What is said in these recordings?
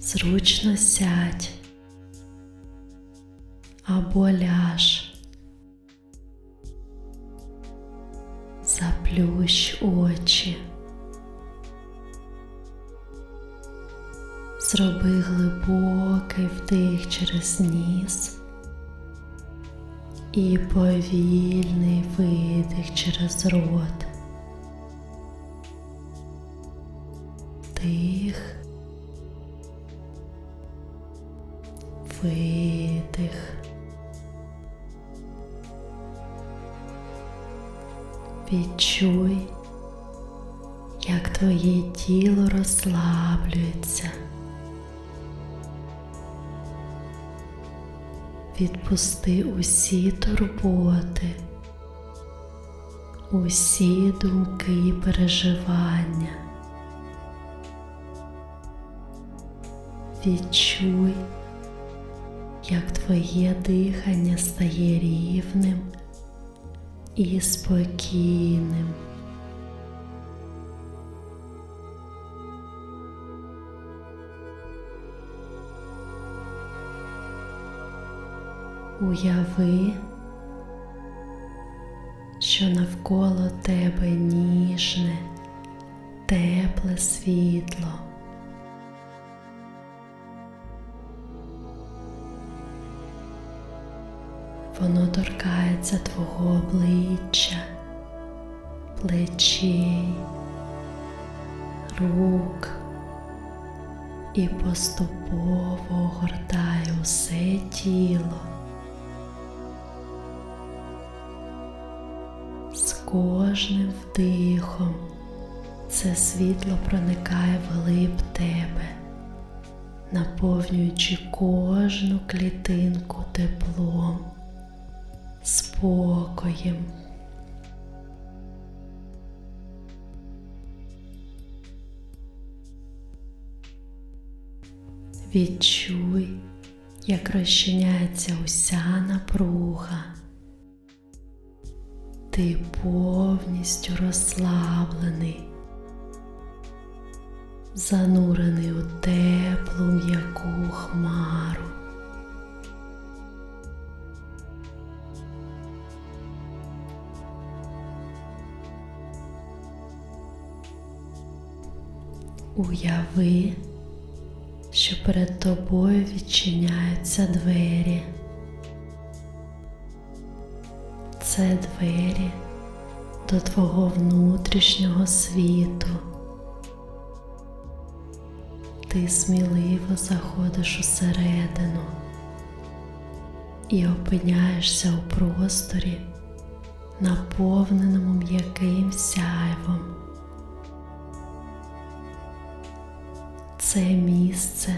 зручно сядь або ляж. Заплющ очі. Зроби глибокий вдих через ніс і повільний видих через рот. Вдих, видих. Відчуй, як твоє тіло розслаблюється. Відпусти усі турботи, усі думки і переживання. Відчуй, як твоє дихання стає рівним і спокійним. Уяви, що навколо тебе ніжне, тепле світло. Воно торкається твого обличчя, плечей, рук і поступово огортає усе тіло. З кожним вдихом це світло проникає вглиб тебе, наповнюючи кожну клітинку теплом, спокоєм. Відчуй, як розчиняється уся напруга. Ти повністю розслаблений, занурений у теплу м'яку хмару. Уяви, що перед тобою відчиняються двері. Це двері до твого внутрішнього світу. Ти сміливо заходиш усередину і опиняєшся у просторі, наповненому м'яким сяйвом. Це місце,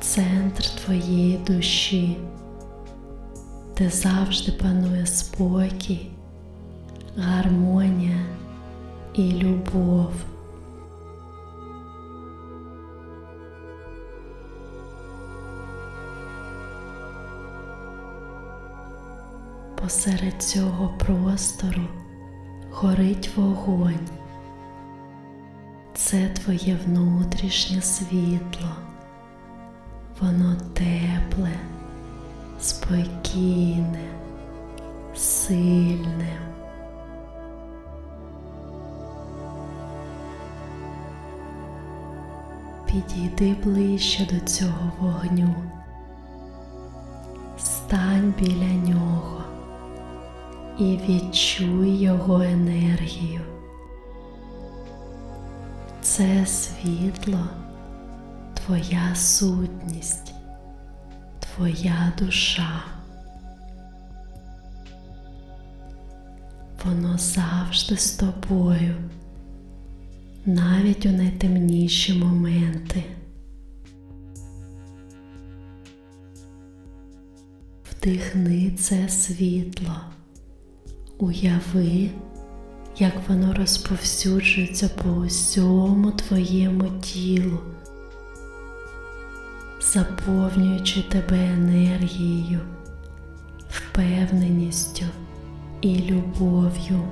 центр твоєї душі, де завжди панує спокій, гармонія і любов. Посеред цього простору горить вогонь. Це твоє внутрішнє світло. Воно тепле, спокійне, сильне. Підійди ближче до цього вогню. Стань біля нього і відчуй його енергію. Це світло, твоя сутність, твоя душа. Воно завжди з тобою, навіть у найтемніші моменти. Вдихни це світло, уяви, як воно розповсюджується по усьому твоєму тілу, заповнюючи тебе енергією, впевненістю і любов'ю.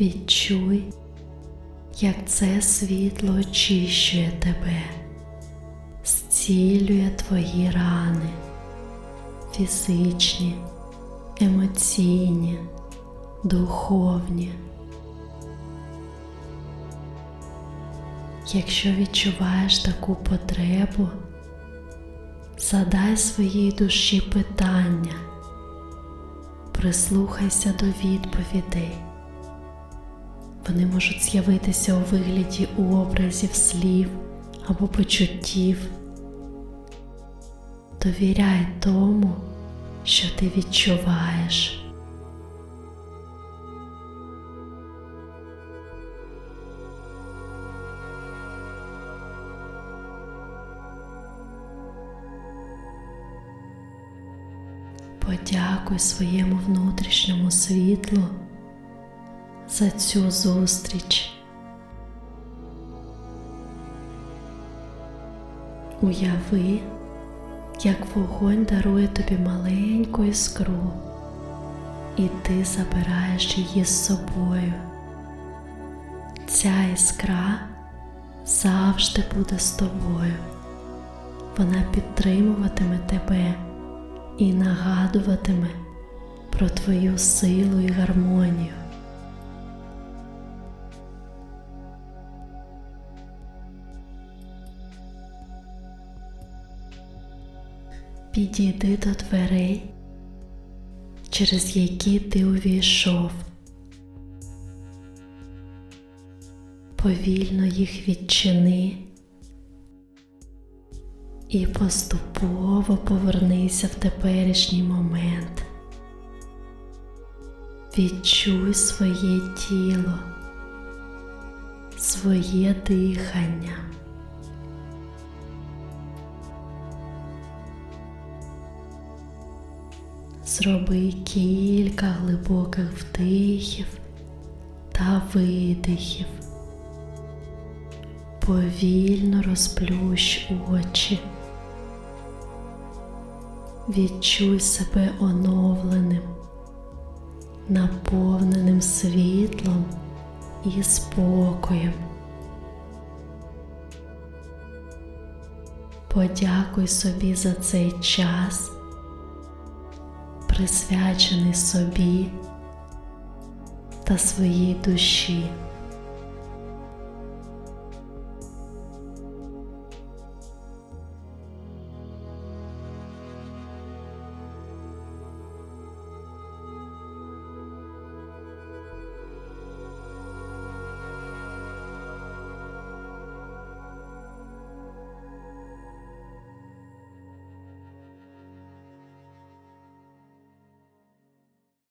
Відчуй, як це світло очищує тебе, зцілює твої рани, фізичні, емоційні, духовні. Якщо відчуваєш таку потребу, задай своїй душі питання, прислухайся до відповідей. Вони можуть з'явитися у вигляді образів, слів або почуттів. Довіряй тому, що ти відчуваєш. Подякуй своєму внутрішньому світлу за цю зустріч. Уяви, як вогонь дарує тобі маленьку іскру, і ти забираєш її з собою. Ця іскра завжди буде з тобою. Вона підтримуватиме тебе і нагадуватиме про твою силу і гармонію. Підійди до дверей, через які ти увійшов. Повільно їх відчини і поступово повернися в теперішній момент. Відчуй своє тіло, своє дихання. Зроби кілька глибоких вдихів та видихів. Повільно розплющ очі. Відчуй себе оновленим, наповненим світлом і спокоєм. Подякуй собі за цей час, присвячений собі та своїй душі.